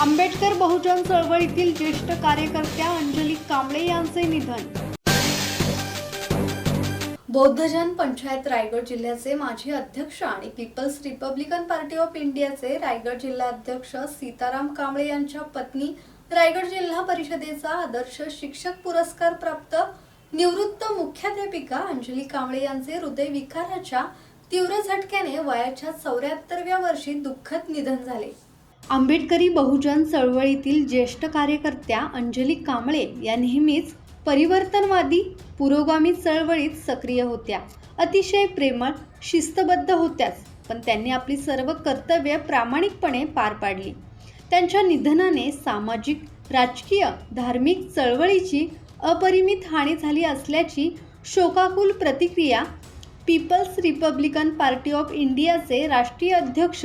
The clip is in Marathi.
आंबेडकर बहुजन चळवळीतील ज्येष्ठ कार्यकर्त्या अंजली कांबळे यांचे निधन. बौद्धजन पंचायत रायगड जिल्ह्याचे माजी अध्यक्ष आणि पीपल्स रिपब्लिकन पार्टी ऑफ इंडियाचे रायगड जिल्हाध्यक्ष सीताराम कांबळे यांच्या पत्नी रायगड जिल्हा परिषदेचा आदर्श शिक्षक पुरस्कार प्राप्त निवृत्त मुख्याध्यापिका अंजली कांबळे यांचे हृदयविकाराच्या तीव्र झटक्याने वयाच्या चौऱ्याहत्तरव्या वर्षी दुःखद निधन झाले. आंबेडकरी बहुजन चळवळीतील ज्येष्ठ कार्यकर्त्या अंजली कांबळे या नेहमीच परिवर्तनवादी पुरोगामी चळवळीत सक्रिय होत्या. अतिशय प्रेमळ शिस्तबद्ध होत्याच पण त्यांनी आपली सर्व कर्तव्य प्रामाणिकपणे पार पाडली. त्यांच्या निधनाने सामाजिक राजकीय धार्मिक चळवळीची अपरिमित हानी झाली असल्याची शोकाकुल प्रतिक्रिया पीपल्स रिपब्लिकन पार्टी ऑफ इंडियाचे राष्ट्रीय अध्यक्ष